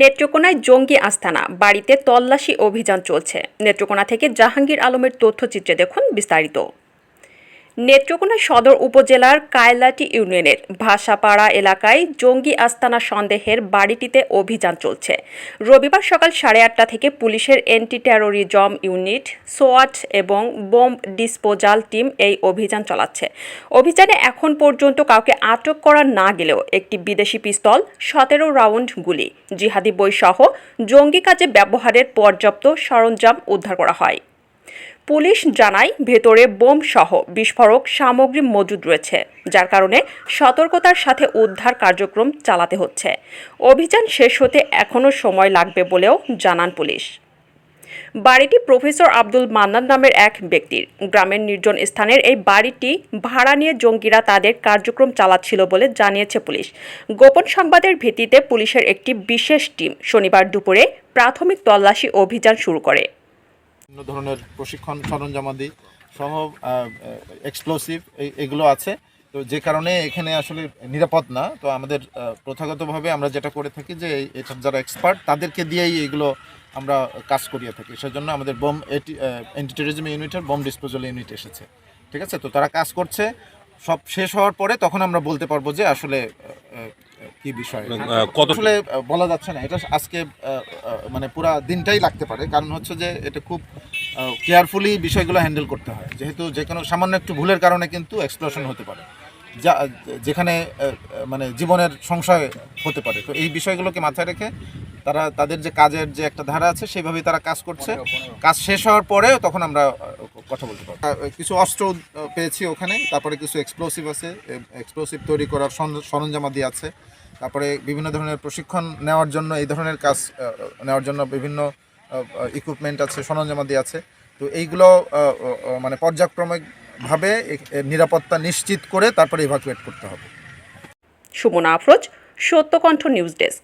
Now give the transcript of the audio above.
নেত্রকোনায় জঙ্গি আস্থানা বাড়িতে তল্লাশি অভিযান চলছে। নেত্রকোনা থেকে জাহাঙ্গীর আলমের তথ্যচিত্রে দেখুন বিস্তারিত। নেত্রকোনা সদর উপজেলার কায়লাটি ইউনিয়নের ভাষাপাড়া এলাকায় জঙ্গি আস্তানা সন্দেহের বাড়িটিতে অভিযান চলছে। রবিবার সকাল সাড়ে আটটা থেকে পুলিশের অ্যান্টি টেরোরিজম ইউনিট সোয়াট এবং বোম ডিসপোজাল টিম এই অভিযান চালাচ্ছে। অভিযানে এখন পর্যন্ত কাউকে আটক করা না গেলেও একটি বিদেশি পিস্তল, সতেরো রাউন্ড গুলি, জিহাদি বইসহ জঙ্গি কাজে ব্যবহারের পর্যাপ্ত সরঞ্জাম উদ্ধার করা হয়। পুলিশ জানায় ভেতরে বোম সহ বিস্ফোরক সামগ্রী মজুদ রয়েছে, যার কারণে সতর্কতার সাথে উদ্ধার কার্যক্রম চালাতে হচ্ছে। অভিযান শেষ হতে এখনও সময় লাগবে বলেও জানান পুলিশ। বাড়িটি প্রফেসর আব্দুল মান্নান নামের এক ব্যক্তির। গ্রামের নির্জন স্থানের এই বাড়িটি ভাড়া নিয়ে জঙ্গিরা তাদের কার্যক্রম চালাচ্ছিল বলে জানিয়েছে পুলিশ। গোপন সংবাদের ভিত্তিতে পুলিশের একটি বিশেষ টিম শনিবার দুপুরে প্রাথমিক তল্লাশি অভিযান শুরু করে। বিভিন্ন ধরনের প্রশিক্ষণ সরঞ্জামাদি সহ এক্সপ্লোসিভ এগুলো আছে। তো যে কারণে এখানে আসলে নিরাপদ না। তো আমাদের প্রথাগতভাবে আমরা যেটা করে থাকি যে এটার যারা এক্সপার্ট তাদেরকে দিয়েই এগুলো আমরা কাজ করিয়ে থাকি। সেজন্য আমাদের বোম অ্যান্টি টেরিজম ইউনিটের বোম ডিসপোজাল ইউনিট এসেছে। ঠিক আছে? তো তারা কাজ করছে। সব শেষ হওয়ার পরে তখন আমরা বলতে পারব যে, আসলে কি বিষয়? কত আসলে বলা যাচ্ছে না। এটা আজকে মানে পুরা দিনটাই লাগতে পারে। কারণ হচ্ছে যে এটা খুব কেয়ারফুলি বিষয়গুলো হ্যান্ডেল করতে হয়। যেহেতু যে কোনো সামান্য একটু ভুলের কারণে কিন্তু এক্সপ্লোশন হতে পারে। যা যেখানে মানে জীবনের সংশয় হতে পারে। তো এই বিষয়গুলোকে মাথায় রেখে তারা তাদের যে কাজের যে একটা ধারা আছে সেইভাবেই তারা কাজ করছে। কাজ শেষ হওয়ার পরে তখন আমরা কথা বলতে পারব। কিছু অস্ত্র পেয়েছি ওখানে। তারপরে কিছু এক্সপ্লোসিভ আছে এক্সপ্লোসিভ তৈরি করার সরঞ্জ- সরঞ্জামাদি আছে। তারপরে বিভিন্ন ধরনের প্রশিক্ষণ নেওয়ার জন্য, এই ধরনের কাজ নেওয়ার জন্য বিভিন্ন ইকুইপমেন্ট আছে, সরঞ্জামাদি আছে তো এইগুলো মানে পর্যায়ক্রমিকভাবে নিরাপত্তা নিশ্চিত করে তারপরে ইভাকুয়েট করতে হবে Sumona Afroz, Satyakantha news desk